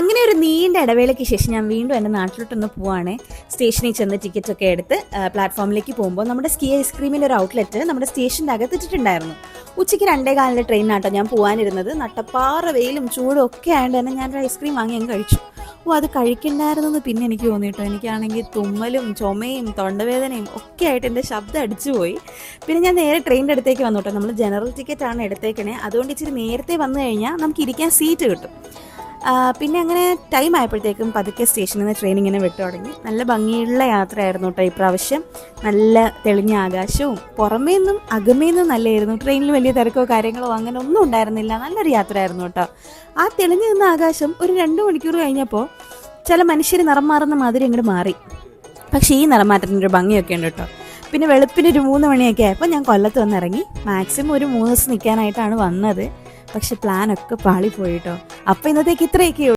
അങ്ങനെ ഒരു നീണ്ട ഇടവേളയ്ക്ക് ശേഷം ഞാൻ വീണ്ടും എന്റെ നാട്ടിലോട്ടൊന്ന് പോവാണ്. സ്റ്റേഷനിൽ ചെന്ന് ടിക്കറ്റ് ഒക്കെ എടുത്ത് പ്ലാറ്റ്ഫോമിലേക്ക് പോകുമ്പോൾ നമ്മുടെ സ്കീ ഐസ്ക്രീമിന്റെ ഒരു ഔട്ട്ലെറ്റ് നമ്മുടെ സ്റ്റേഷന്റെ അകത്ത് ഇട്ടിട്ടുണ്ടായിരുന്നു. ഉച്ചയ്ക്ക് രണ്ടേ കാലിന്റെ ട്രെയിനാട്ടോ ഞാൻ പോകാനിരുന്നത് നട്ടപ്പാറ വെയിലും ചൂടും ഒക്കെ ആയതുകൊണ്ട് തന്നെ ഞാനൊരു ഐസ്ക്രീം വാങ്ങി അങ്ങ് കഴിച്ചു. ഓ അത് കഴിക്കണ്ടായിരുന്നെന്ന് പിന്നെ എനിക്ക് തോന്നിയിട്ടോ. എനിക്കാണെങ്കിൽ തുമ്മലും ചുമയും തൊണ്ടവേദനയും ഒക്കെ ആയിട്ട് എന്റെ ശബ്ദം അടിച്ചുപോയി പിന്നെ ഞാൻ നേരെ ട്രെയിനിന്റെ അടുത്തേക്ക് വന്നു കേട്ടോ. നമ്മൾ ജനറൽ ടിക്കറ്റ് ആണ് എടുത്തേക്കണേ. അതുകൊണ്ട് ഇച്ചിരി നേരത്തെ വന്നു കഴിഞ്ഞാൽ നമുക്ക് ഇരിക്കാൻ സീറ്റ് കിട്ടും. പിന്നെ അങ്ങനെ ടൈം ആയപ്പോഴത്തേക്കും പതുക്കെ സ്റ്റേഷനിൽ നിന്ന് ട്രെയിൻ ഇങ്ങനെ വിട്ടു തുടങ്ങി. നല്ല ഭംഗിയുള്ള യാത്രയായിരുന്നു കേട്ടോ ഇപ്രാവശ്യം. നല്ല തെളിഞ്ഞ ആകാശവും പുറമേ നിന്നും അകമേ നിന്നും നല്ലായിരുന്നു. ട്രെയിനിൽ വലിയ തിരക്കോ കാര്യങ്ങളോ അങ്ങനെ ഒന്നും ഉണ്ടായിരുന്നില്ല. നല്ലൊരു യാത്രയായിരുന്നു കേട്ടോ ആ തെളിഞ്ഞു നിന്ന ആകാശം ഒരു രണ്ട് മണിക്കൂർ കഴിഞ്ഞപ്പോൾ ചില മനുഷ്യർ നിറം മാറുന്ന മാതിരി അങ്ങോട്ട് മാറി. പക്ഷേ ഈ നിറം മാറ്റത്തിന്റെ ഒരു ഭംഗിയൊക്കെ ഉണ്ട് കേട്ടോ പിന്നെ വെളുപ്പിന് ഒരു മൂന്ന് മണിയൊക്കെ ആയപ്പോൾ ഞാൻ കൊല്ലത്ത് വന്നിറങ്ങി. മാക്സിമം ഒരു മൂന്ന് ദിവസം നിൽക്കാനായിട്ടാണ് വന്നത്. പക്ഷെ പ്ലാനൊക്കെ പാളിപ്പോയിട്ടോ അപ്പോൾ ഇന്നത്തേക്ക് ഇത്രയൊക്കെ